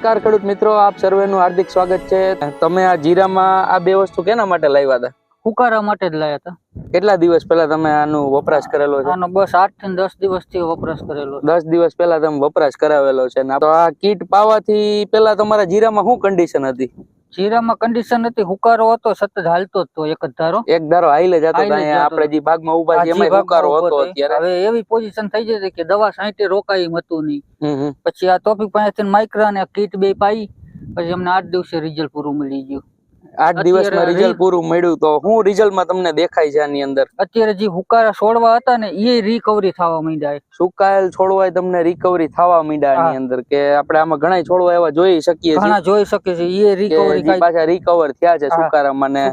નમસ્કાર ખેડૂત મિત્રો આપ સર્વેનું હાર્દિક સ્વાગત છે. તમે આ જીરામાં આ બે વસ્તુ કેના માટે લાવ્યા હતા? ફુકારા માટે જ લાયા હતા. કેટલા દિવસ પહેલા તમે આનું વપરાશ કરેલો છે? આનો બસ આઠથી દસ દિવસથી વપરાશ કરેલો. દસ દિવસ પહેલા તમે વપરાશ કરાવેલો છે. તો આ કીટ પાવાથી પહેલા તમારા જીરામાં શું કન્ડિશન હતી? જીરામાં કન્ડિશન હતી હુકારો હતો સતત હાલતો હતો એક જ ધારો. એક ધારો હાઈલે જતો આપણે જે ભાગમાં ઊભા છે એમાં હુકારો હતો. અત્યારે. હવે એવી પોઝિશન થઈ જતી કે દવા સાઈઠે રોકાય એમ હતું નહીં. પછી આ ટોપિક પાસેથી માઇક્રા ને કીટ બે પાઈ. પછી અમને આઠ દિવસે રિઝલ્ટ પૂરું મળી ગયું. આઠ દિવસમાં રિઝલ્ટ પૂરું મળ્યું તો શું રિઝલ્ટમાં તમને દેખાય છે આની અંદર. અત્યારે જે હુકારા છોડવા હતા ને એ રિકવરી થવા માંડ્યા સુકાયેલ છોડવાય તમને રિકવરી થવા માંડ્યા આની અંદર કે આપણે આમાં ઘણા છોડવા એવા જોઈ શકીએ છીએ? ઘણા જોઈ શકીએ છીએ. એ રિકવરી પાછા રિકવર થયા છે સુકારા સુકારામાં ને?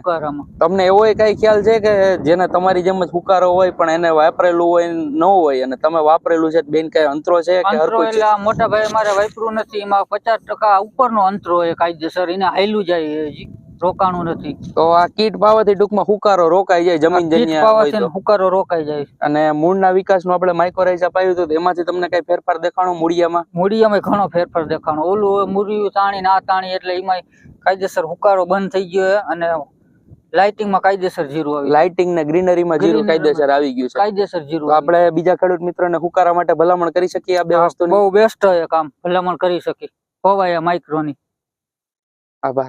તમને એવો કઈ ખ્યાલ છે કે જેને તમારી જેમ જ હુકારો હોય પણ એને વાપરેલું હોય ન હોય અને તમે વાપરેલું છે બેન કઈ અંતરો છે કે એટલે મોટા ભાઈ મારે વાપરું નથી. એમાં પચાસ ટકા ઉપરનો અંતરો હોય કાયદેસર એને હાયલું જાય. રોકાણું નથી. તો આ કીટ પાવાથી ટૂંકમાં હુકારો રોકાઈ જાય જમીન જન્ય પાવાથી હુકારો રોકાઈ જાય. અને મૂળના વિકાસનું આપણે માઇક્રોરાઇઝ પાયું હતું તો એમાંથી તમને કઈ ફેરફાર દેખાણો મૂળિયામાં? મૂળિયામાં ઘણો ફેરફાર દેખાણો. ઓલું મૂળિયું તાણી ના તાણી એટલે એમાં કાયદેસર હુકારો બંધ થઈ ગયો અને લાઇટિંગમાં કાયદેસર જીરું આવી લાઇટિંગ ને ગ્રીનરીમાં જીરું કાયદેસર આવી ગયું છે. કાયદેસર જીરું આપણે બીજા ખેડૂત મિત્રોને હુકારા માટે ભલામણ કરી શકીએ આ બે વસ્તુ બહુ બેસ્ટ કામ ભલામણ કરી શકીએ. પવાયા માઇક્રોની આભાર.